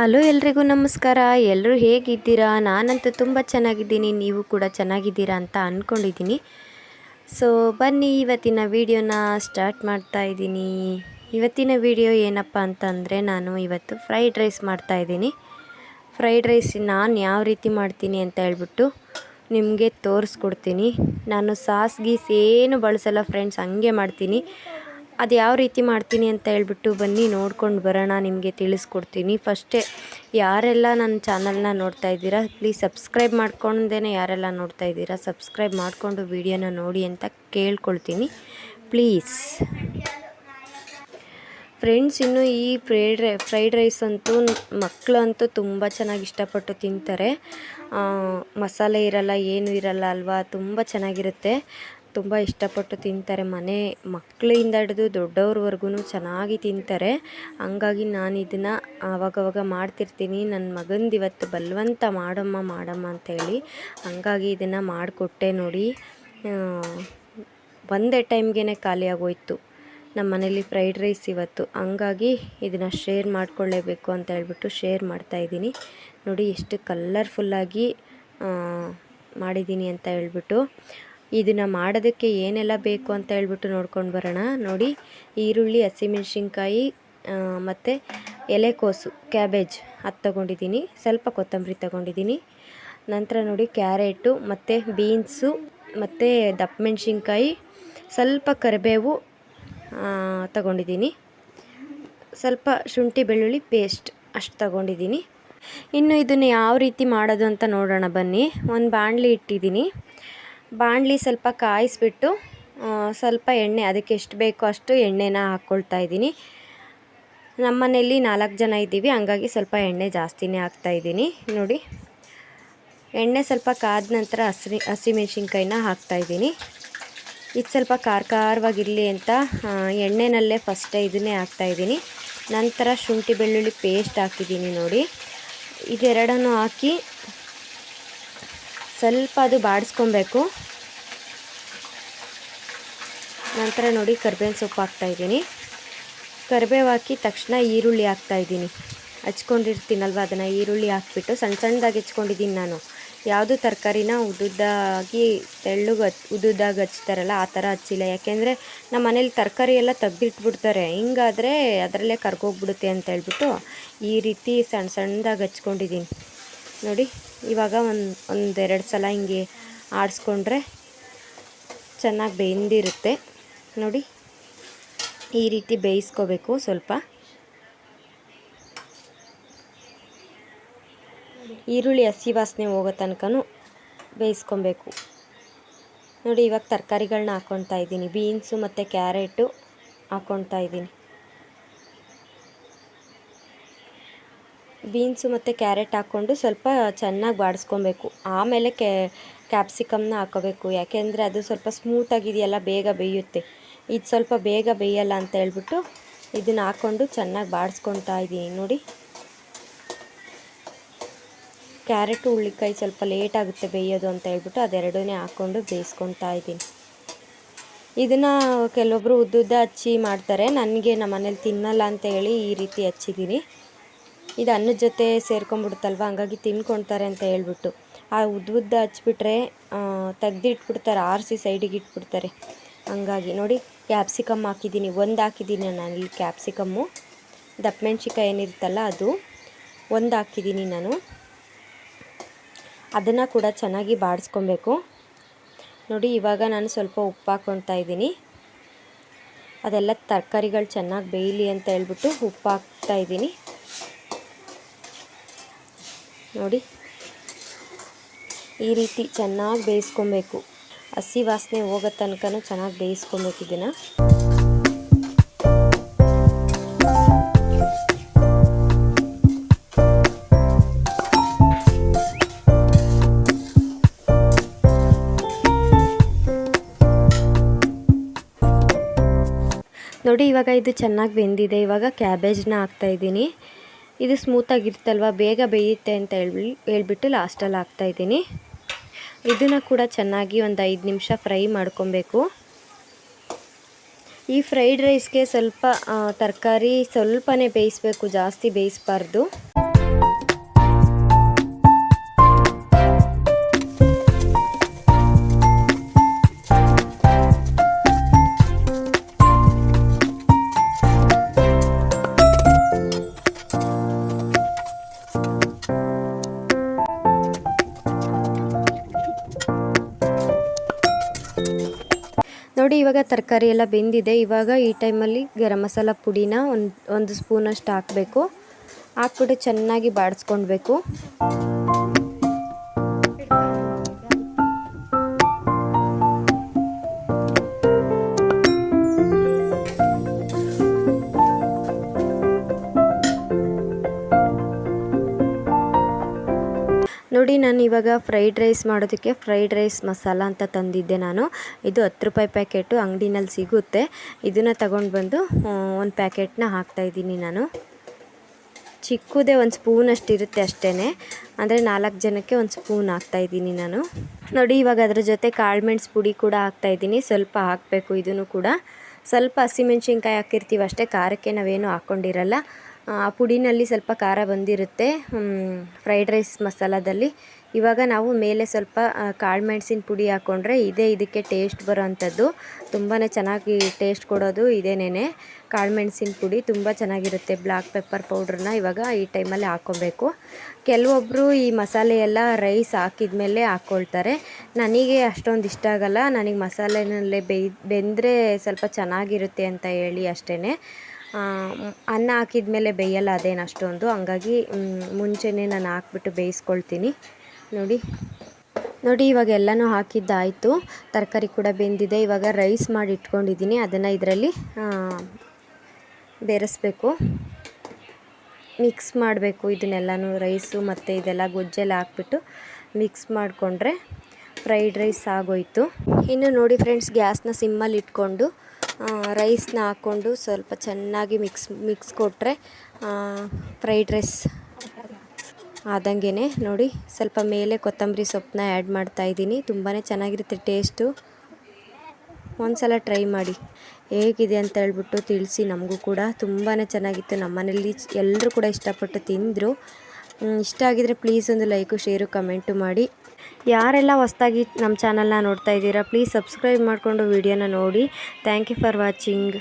Hello ಎಲ್ರಿಗೂ ನಮಸ್ಕಾರ. ಎಲ್ಲರೂ ಹೇಗಿದ್ದೀರಾ? ನಾನಂತೂ ತುಂಬ ಚೆನ್ನಾಗಿದ್ದೀನಿ. ನೀವು ಕೂಡ ಚೆನ್ನಾಗಿದ್ದೀರಾ ಅಂತ ಅಂದ್ಕೊಂಡಿದ್ದೀನಿ ಸೊ ಬನ್ನಿ, ಇವತ್ತಿನ ವಿಡಿಯೋನ ಸ್ಟಾರ್ಟ್ ಮಾಡ್ತಾ ಇದ್ದೀನಿ. ಇವತ್ತಿನ ವಿಡಿಯೋ ಏನಪ್ಪ ಅಂತಂದರೆ, ನಾನು ಇವತ್ತು ಫ್ರೈಡ್ ರೈಸ್ ಮಾಡ್ತಾ ಇದ್ದೀನಿ. ಫ್ರೈಡ್ ರೈಸ್ ನಾನು ಯಾವ ರೀತಿ ಮಾಡ್ತೀನಿ ಅಂತ ಹೇಳ್ಬಿಟ್ಟು ನಿಮಗೆ ತೋರಿಸ್ಕೊಡ್ತೀನಿ. ನಾನು ಸಾಸ್ ಗೀಸ್ ಏನು ಬಳಸಲ್ಲ ಫ್ರೆಂಡ್ಸ್ ಹಂಗೆ ಮಾಡ್ತೀನಿ. ಅದು ಯಾವ ರೀತಿ ಮಾಡ್ತೀನಿ ಅಂತ ಹೇಳ್ಬಿಟ್ಟು ಬನ್ನಿ, ನೋಡ್ಕೊಂಡು ಬರೋಣ, ನಿಮಗೆ ತಿಳಿಸ್ಕೊಡ್ತೀನಿ. ಫಸ್ಟೇ ಯಾರೆಲ್ಲ ನನ್ನ ಚಾನಲ್ನ ನೋಡ್ತಾ ಇದ್ದೀರಾ ಪ್ಲೀಸ್ ಸಬ್ಸ್ಕ್ರೈಬ್ ಮಾಡ್ಕೊಂಡೇ ಯಾರೆಲ್ಲ ನೋಡ್ತಾ ಇದ್ದೀರಾ ಸಬ್ಸ್ಕ್ರೈಬ್ ಮಾಡಿಕೊಂಡು ವೀಡಿಯೋನ ನೋಡಿ ಅಂತ ಕೇಳ್ಕೊಳ್ತೀನಿ. ಪ್ಲೀಸ್ ಫ್ರೆಂಡ್ಸ್ ಇನ್ನು ಈ ಫ್ರೈಡ್ ರೈ ಫ್ರೈಡ್ ರೈಸ್ ಅಂತೂ ಮಕ್ಕಳು ಅಂತೂ ತುಂಬ ಚೆನ್ನಾಗಿ ಇಷ್ಟಪಟ್ಟು ತಿಂತಾರೆ. ಮಸಾಲೆ ಇರಲ್ಲ, ಏನು ಇರಲ್ಲ ಅಲ್ವಾ, ತುಂಬ ಚೆನ್ನಾಗಿರುತ್ತೆ. ತುಂಬ ಇಷ್ಟಪಟ್ಟು ತಿಂತಾರೆ. ಮನೆ ಮಕ್ಕಳಿಂದ ಹಿಡಿದು ದೊಡ್ಡವ್ರವರೆಗೂ ಚೆನ್ನಾಗಿ ತಿಂತಾರೆ. ಹಂಗಾಗಿ ನಾನು ಇದನ್ನು ಆವಾಗವಾಗ ಮಾಡ್ತಿರ್ತೀನಿ. ನನ್ನ ಮಗಂದು ಇವತ್ತು ಬಲವಂತ ಮಾಡಮ್ಮ ಮಾಡಮ್ಮ ಅಂತೇಳಿ ಹಂಗಾಗಿ ಇದನ್ನು ಮಾಡಿಕೊಟ್ಟೆ ನೋಡಿ. ಒಂದೇ ಟೈಮ್ಗೆ ಖಾಲಿ ಆಗೋಯ್ತು ನಮ್ಮ ಮನೇಲಿ ಫ್ರೈಡ್ ರೈಸ್ ಇವತ್ತು. ಹಂಗಾಗಿ ಇದನ್ನು ಶೇರ್ ಮಾಡ್ಕೊಳ್ಳೇಬೇಕು ಅಂತ ಹೇಳ್ಬಿಟ್ಟು ಶೇರ್ ಮಾಡ್ತಾಯಿದ್ದೀನಿ ನೋಡಿ ಎಷ್ಟು ಕಲ್ಲರ್ಫುಲ್ಲಾಗಿ ಮಾಡಿದ್ದೀನಿ ಅಂತ ಹೇಳ್ಬಿಟ್ಟು. ಇದನ್ನು ಮಾಡೋದಕ್ಕೆ ಏನೆಲ್ಲ ಬೇಕು ಅಂತ ಹೇಳ್ಬಿಟ್ಟು ನೋಡ್ಕೊಂಡು ಬರೋಣ. ನೋಡಿ, ಈರುಳ್ಳಿ, ಹಸಿಮೆಣ್ಸಿನ್ಕಾಯಿ ಮತ್ತು ಎಲೆಕೋಸು ಕ್ಯಾಬೇಜ್ ಅದು ತೊಗೊಂಡಿದ್ದೀನಿ. ಸ್ವಲ್ಪ ಕೊತ್ತಂಬರಿ ತೊಗೊಂಡಿದ್ದೀನಿ. ನಂತರ ನೋಡಿ ಕ್ಯಾರೆಟು, ಮತ್ತು ಬೀನ್ಸು, ಮತ್ತು ದಪ್ಪ ಮೆಣಸಿನ್ಕಾಯಿ ಸ್ವಲ್ಪ ಕರಿಬೇವು ತಗೊಂಡಿದ್ದೀನಿ. ಸ್ವಲ್ಪ ಶುಂಠಿ, ಬೆಳ್ಳುಳ್ಳಿ ಪೇಸ್ಟ್ ಅಷ್ಟು ತಗೊಂಡಿದ್ದೀನಿ. ಇನ್ನು ಇದನ್ನು ಯಾವ ರೀತಿ ಮಾಡೋದು ಅಂತ ನೋಡೋಣ ಬನ್ನಿ. ಒಂದು ಬಾಣಲಿ ಇಟ್ಟಿದ್ದೀನಿ. ಬಾಣಲಿ ಸ್ವಲ್ಪ ಕಾಯಿಸ್ಬಿಟ್ಟು ಸ್ವಲ್ಪ ಎಣ್ಣೆ, ಅದಕ್ಕೆ ಎಷ್ಟು ಬೇಕೋ ಅಷ್ಟು ಎಣ್ಣೆನ ಹಾಕ್ಕೊಳ್ತಾ ಇದ್ದೀನಿ. ನಮ್ಮ ಮನೆಯಲ್ಲಿ ನಾಲ್ಕು ಜನ ಇದ್ದೀವಿ, ಹಂಗಾಗಿ ಸ್ವಲ್ಪ ಎಣ್ಣೆ ಜಾಸ್ತಿನೇ ಹಾಕ್ತಾಯಿದ್ದೀನಿ ನೋಡಿ, ಎಣ್ಣೆ ಸ್ವಲ್ಪ ಕಾದ ನಂತರ ಹಸಿ ಹಾಕ್ತಾ ಇದ್ದೀನಿ. ಇದು ಸ್ವಲ್ಪ ಖಾರ ಖಾರವಾಗಿರಲಿ ಅಂತ ಎಣ್ಣೆನಲ್ಲೇ ಫಸ್ಟೇ ಇದನ್ನೇ ಹಾಕ್ತಾಯಿದ್ದೀನಿ ನಂತರ ಶುಂಠಿ ಬೆಳ್ಳುಳ್ಳಿ ಪೇಸ್ಟ್ ಹಾಕಿದ್ದೀನಿ ನೋಡಿ. ಇದೆರಡನ್ನು ಹಾಕಿ ಸ್ವಲ್ಪ ಅದು ಬಾಡಿಸ್ಕೊಬೇಕು. ನಂತರ ನೋಡಿ ಕರ್ಬೇವಿನ ಸೊಪ್ಪು ಹಾಕ್ತಾಯಿದ್ದೀನಿ ಕರಿಬೇವು ಹಾಕಿ ತಕ್ಷಣ ಈರುಳ್ಳಿ ಹಾಕ್ತಾಯಿದ್ದೀನಿ ಹಚ್ಕೊಂಡಿರ್ತೀನಲ್ವ ಅದನ್ನು ಈರುಳ್ಳಿ ಹಾಕ್ಬಿಟ್ಟು ಸಣ್ಣ ಸಣ್ಣದಾಗಿ ಹೆಚ್ಕೊಂಡಿದ್ದೀನಿ ನಾನು. ಯಾವುದು ತರಕಾರಿನ ಉದ್ದುದ್ದಾಗಿ ತೆಳ್ಳಗೆ ಉದ್ದುದ್ದಾಗಿ ಹಚ್ತಾರಲ್ಲ ಆ ಥರ ಹಚ್ಚಿಲ್ಲ. ಯಾಕೆಂದರೆ ನಮ್ಮ ಮನೇಲಿ ತರಕಾರಿ ಎಲ್ಲ ತೆಗ್ದಿಟ್ಬಿಡ್ತಾರೆ. ಹಿಂಗಾದರೆ ಅದರಲ್ಲೇ ಕರ್ಗೋಗ್ಬಿಡುತ್ತೆ ಅಂತ ಹೇಳ್ಬಿಟ್ಟು ಈ ರೀತಿ ಸಣ್ಣ ಸಣ್ಣದಾಗಿ ಹಚ್ಕೊಂಡಿದ್ದೀನಿ. ನೋಡಿ ಇವಾಗ ಒಂದು ಒಂದೆರಡು ಸಲ ಹಿಂಗೆ ಆಡಿಸ್ಕೊಂಡ್ರೆ ಚೆನ್ನಾಗಿ ಬೆಂದಿರುತ್ತೆ. ನೋಡಿ, ಈ ರೀತಿ ಬೇಯಿಸ್ಕೋಬೇಕು ಸ್ವಲ್ಪ. ಈರುಳ್ಳಿ, ಹಸಿ ವಾಸನೆ ಹೋಗೋ ತನಕನೂ ಬೇಯಿಸ್ಕೊಬೇಕು. ನೋಡಿ, ಇವಾಗ ತರಕಾರಿಗಳನ್ನ ಹಾಕ್ಕೊಳ್ತಾ ಇದ್ದೀನಿ. ಬೀನ್ಸು ಮತ್ತು ಕ್ಯಾರೆಟು ಹಾಕ್ಕೊಳ್ತಾ ಇದ್ದೀನಿ. ಬೀನ್ಸು ಮತ್ತು ಕ್ಯಾರೆಟ್ ಹಾಕ್ಕೊಂಡು ಸ್ವಲ್ಪ ಚೆನ್ನಾಗಿ ಬಾಡಿಸ್ಕೊಬೇಕು. ಆಮೇಲೆ ಕ್ಯಾಪ್ಸಿಕಮ್ನ ಹಾಕೋಬೇಕು. ಯಾಕೆಂದರೆ ಅದು ಸ್ವಲ್ಪ ಸ್ಮೂತಾಗಿದೆಯಲ್ಲ ಬೇಗ ಬೇಯುತ್ತೆ. ಇದು ಸ್ವಲ್ಪ ಬೇಗ ಬೇಯಲ್ಲ ಅಂತ ಹೇಳ್ಬಿಟ್ಟು ಇದನ್ನು ಹಾಕ್ಕೊಂಡು ಚೆನ್ನಾಗಿ ಬಾಡಿಸ್ಕೊತಾ ಇದ್ದೀನಿ ನೋಡಿ. ಕ್ಯಾರೆಟು ಹುಳ್ಳಿಕಾಯಿ ಸ್ವಲ್ಪ ಲೇಟ್ ಆಗುತ್ತೆ ಬೇಯೋದು ಅಂತ ಹೇಳ್ಬಿಟ್ಟು ಅದೆರಡೂ ಹಾಕ್ಕೊಂಡು ಬೇಯಿಸ್ಕೊತಾ ಇದ್ದೀನಿ ಇದನ್ನು ಕೆಲವೊಬ್ಬರು ಉದ್ದುದ್ದ ಹಚ್ಚಿ ಮಾಡ್ತಾರೆ. ನನಗೆ ನಮ್ಮ ಮನೇಲಿ ತಿನ್ನಲ್ಲ ಅಂತ ಹೇಳಿ ಈ ರೀತಿ ಹಚ್ಚಿದ್ದೀನಿ ಇದು ಅನ್ನದ ಜೊತೆ ಸೇರ್ಕೊಂಡ್ಬಿಡುತ್ತಲ್ವ? ಹಂಗಾಗಿ ತಿನ್ಕೊಳ್ತಾರೆ ಅಂತ ಹೇಳ್ಬಿಟ್ಟು. ಆ ಉದ್ದ ಉದ್ದ ಹಚ್ಬಿಟ್ರೆ ತೆಗ್ದಿಟ್ಬಿಡ್ತಾರೆ, ಆರಿಸಿ ಸೈಡಿಗೆ ಇಟ್ಬಿಡ್ತಾರೆ. ಹಂಗಾಗಿ ನೋಡಿ ಕ್ಯಾಪ್ಸಿಕಮ್ ಹಾಕಿದ್ದೀನಿ. ಒಂದು ಹಾಕಿದ್ದೀನಿ ನಾನು ಇಲ್ಲಿ ಕ್ಯಾಪ್ಸಿಕಮ್ಮು ದಪ್ಪ ಮೆಣ್ಸಿಕಾಯಿ ಏನಿರುತ್ತಲ್ಲ ಅದು, ಒಂದು ಹಾಕಿದ್ದೀನಿ ನಾನು. ಅದನ್ನು ಕೂಡ ಚೆನ್ನಾಗಿ ಬಾಡಿಸ್ಕೊಬೇಕು. ನೋಡಿ, ಇವಾಗ ನಾನು ಸ್ವಲ್ಪ ಉಪ್ಪು ಹಾಕ್ಕೊಳ್ತಾ ಇದ್ದೀನಿ. ಅದೆಲ್ಲ ತರಕಾರಿಗಳು ಚೆನ್ನಾಗಿ ಬೇಯಲಿ ಅಂತ ಹೇಳ್ಬಿಟ್ಟು ಉಪ್ಪು ಹಾಕ್ತಾ ಇದ್ದೀನಿ. ನೋಡಿ. ಈ ರೀತಿ ಚೆನ್ನಾಗಿ ಬೇಯಿಸ್ಕೊಬೇಕು. ಹಸಿ ವಾಸನೆ ಹೋಗೋ ತನಕ ಚೆನ್ನಾಗಿ ಬೇಯಿಸ್ಕೊಬೇಕು ಇದನ್ನು. ನೋಡಿ, ಇವಾಗ ಇದು ಚೆನ್ನಾಗಿ ಬೆಂದಿದೆ. ಇವಾಗ ಕ್ಯಾಬೇಜ್ನ ಹಾಕ್ತಾಯಿದ್ದೀನಿ ಇದು ಸ್ಮೂತಾಗಿರುತ್ತಲ್ವ ಬೇಗ ಬೇಯುತ್ತೆ ಅಂತ ಹೇಳಿ ಹೇಳ್ಬಿಟ್ಟು ಲಾಸ್ಟಲ್ಲಿ ಹಾಕ್ತಾಯಿದ್ದೀನಿ ಇದನ್ನು ಕೂಡ ಚೆನ್ನಾಗಿ ಒಂದು ಐದು ನಿಮಿಷ ಫ್ರೈ ಮಾಡ್ಕೊಬೇಕು. ಈ ಫ್ರೈಡ್ ರೈಸ್ಗೆ ಸ್ವಲ್ಪ ತರಕಾರಿ ಸ್ವಲ್ಪನೇ ಬೇಯಿಸ್ಬೇಕು, ಜಾಸ್ತಿ ಬೇಯಿಸ್ಬಾರ್ದು. ಇವಾಗ ತರಕಾರಿ ಎಲ್ಲ ಬೆಂದಿದೆ. ಇವಾಗ ಈ ಟೈಮಲ್ಲಿ ಗರಂ ಮಸಾಲ ಪುಡಿನ ಒಂದು ಒಂದು ಸ್ಪೂನಷ್ಟು ಹಾಕಬೇಕು. ಹಾಕ್ಬಿಟ್ಟು ಚೆನ್ನಾಗಿ ಬಾಡಿಸ್ಕೊಳ್ಬೇಕು ನೋಡಿ, ನಾನು ಇವಾಗ ಫ್ರೈಡ್ ರೈಸ್ ಮಾಡೋದಕ್ಕೆ ಫ್ರೈಡ್ ರೈಸ್ ಮಸಾಲ ಅಂತ ತಂದಿದ್ದೆ ನಾನು. ಇದು ಹತ್ತು ರೂಪಾಯಿ ಪ್ಯಾಕೆಟು ಅಂಗಡಿನಲ್ಲಿ ಸಿಗುತ್ತೆ. ಇದನ್ನು ತಗೊಂಡು ಬಂದು ಒಂದು ಪ್ಯಾಕೆಟ್ನ ಹಾಕ್ತಾಯಿದ್ದೀನಿ ನಾನು. ಚಿಕ್ಕದೇ ಒಂದು ಸ್ಪೂನ್ ಅಷ್ಟಿರುತ್ತೆ ಅಷ್ಟೇ ಅಂದರೆ ನಾಲ್ಕು ಜನಕ್ಕೆ ಒಂದು ಸ್ಪೂನ್ ಹಾಕ್ತಾಯಿದ್ದೀನಿ ನಾನು. ನೋಡಿ, ಇವಾಗ ಅದ್ರ ಜೊತೆ ಕಾಳುಮೆಣ್ಸು ಪುಡಿ ಕೂಡ ಹಾಕ್ತಾಯಿದ್ದೀನಿ ಸ್ವಲ್ಪ ಹಾಕಬೇಕು, ಇದನ್ನು ಕೂಡ. ಸ್ವಲ್ಪ ಹಸಿಮೆಣ್ಸಿನ್ಕಾಯಿ ಹಾಕಿರ್ತೀವಿ ಅಷ್ಟೇ. ಖಾರಕ್ಕೆ ನಾವೇನು ಹಾಕ್ಕೊಂಡಿರಲ್ಲ ಆ, ಪುಡಿನಲ್ಲಿ ಸ್ವಲ್ಪ ಖಾರ ಬಂದಿರುತ್ತೆ ಫ್ರೈಡ್ ರೈಸ್ ಮಸಾಲದಲ್ಲಿ. ಇವಾಗ ನಾವು ಮೇಲೆ ಸ್ವಲ್ಪ ಕಾಳು ಮೆಣಸಿನ ಪುಡಿ ಹಾಕ್ಕೊಂಡ್ರೆ ಇದೇ ಇದಕ್ಕೆ ಟೇಸ್ಟ್ ಬರೋ ಅಂಥದ್ದು ತುಂಬಾ ಚೆನ್ನಾಗಿ ಟೇಸ್ಟ್ ಕೊಡೋದು ಇದೇನೇ ಕಾಳು ಮೆಣಸಿನ ಪುಡಿ ತುಂಬ ಚೆನ್ನಾಗಿರುತ್ತೆ ಬ್ಲ್ಯಾಕ್ ಪೆಪ್ಪರ್ ಪೌಡ್ರನ್ನ ಇವಾಗ ಈ ಟೈಮಲ್ಲಿ ಹಾಕ್ಕೊಬೇಕು. ಕೆಲವೊಬ್ಬರು ಈ ಮಸಾಲೆ ಎಲ್ಲ ರೈಸ್ ಹಾಕಿದ ಮೇಲೆ ಹಾಕ್ಕೊಳ್ತಾರೆ ನನಗೆ ಅಷ್ಟೊಂದು ಇಷ್ಟ ಆಗಲ್ಲ. ನನಗೆ ಮಸಾಲೆನಲ್ಲೇ ಬೇಯ್, ಬೆಂದರೆ ಸ್ವಲ್ಪ ಚೆನ್ನಾಗಿರುತ್ತೆ ಅಂತ ಹೇಳಿ ಅಷ್ಟೇ ಅನ್ನ ಹಾಕಿದ ಮೇಲೆ ಬೇಯಲ್ಲ ಅದೇನು ಅಷ್ಟೊಂದು. ಹಂಗಾಗಿ ಮುಂಚೆನೇ ನಾನು ಹಾಕ್ಬಿಟ್ಟು ಬೇಯಿಸ್ಕೊಳ್ತೀನಿ. ನೋಡಿ. ನೋಡಿ, ಇವಾಗ ಎಲ್ಲನೂ ಹಾಕಿದ್ದಾಯಿತು. ತರಕಾರಿ ಕೂಡ ಬೆಂದಿದೆ. ಇವಾಗ ರೈಸ್ ಮಾಡಿ ಇಟ್ಕೊಂಡಿದ್ದೀನಿ. ಅದನ್ನು ಇದರಲ್ಲಿ ಬೇರೆಸ್ಬೇಕು. ಮಿಕ್ಸ್ ಮಾಡಬೇಕು. ಇದನ್ನೆಲ್ಲನೂ ರೈಸು ಮತ್ತು ಇದೆಲ್ಲ ಗೊಜ್ಜೆಲ್ಲ ಹಾಕ್ಬಿಟ್ಟು ಮಿಕ್ಸ್ ಮಾಡಿಕೊಂಡ್ರೆ ಫ್ರೈಡ್ ರೈಸ್ ಆಗೋಯಿತು. ಇನ್ನು ನೋಡಿ ಫ್ರೆಂಡ್ಸ್ ಗ್ಯಾಸ್ನ ಸಿಮ್ಮಲ್ಲಿ ಇಟ್ಕೊಂಡು ರೈಸ್ನ ಹಾಕ್ಕೊಂಡು ಸ್ವಲ್ಪ ಚೆನ್ನಾಗಿ ಮಿಕ್ಸ್ ಮಿಕ್ಸ್ ಕೊಟ್ಟರೆ ಫ್ರೈಡ್ ರೈಸ್ ಆದಂಗೆ ನೋಡಿ. ಸ್ವಲ್ಪ ಮೇಲೆ ಕೊತ್ತಂಬರಿ ಸೊಪ್ಪನ್ನ ಆ್ಯಡ್ ಮಾಡ್ತಾಯಿದ್ದೀನಿ ತುಂಬಾ ಚೆನ್ನಾಗಿರುತ್ತೆ ಟೇಸ್ಟು ಒಂದು ಸಲ ಟ್ರೈ ಮಾಡಿ. ಹೇಗಿದೆ ಅಂತ ಹೇಳ್ಬಿಟ್ಟು ತಿಳಿಸಿ ನಮಗೂ ಕೂಡ. ತುಂಬಾ ಚೆನ್ನಾಗಿತ್ತು. ನಮ್ಮ ಮನೇಲಿ ಎಲ್ಲರೂ ಕೂಡ ಇಷ್ಟಪಟ್ಟು ತಿಂದರು. ಇಷ್ಟ ಆಗಿದರೆ ಪ್ಲೀಸ್ ಒಂದು ಲೈಕು ಶೇರು ಕಮೆಂಟು ಮಾಡಿ. ಯಾರೆಲ್ಲ ಹೊಸ್ದಾಗಿ ನಮ್ಮ ಚಾನಲ್ನ ನೋಡ್ತಾ ಇದ್ದೀರಾ ಪ್ಲೀಸ್ ಸಬ್ಸ್ಕ್ರೈಬ್ ಮಾಡಿಕೊಂಡು ವೀಡಿಯೋನ ನೋಡಿ. Thank you for watching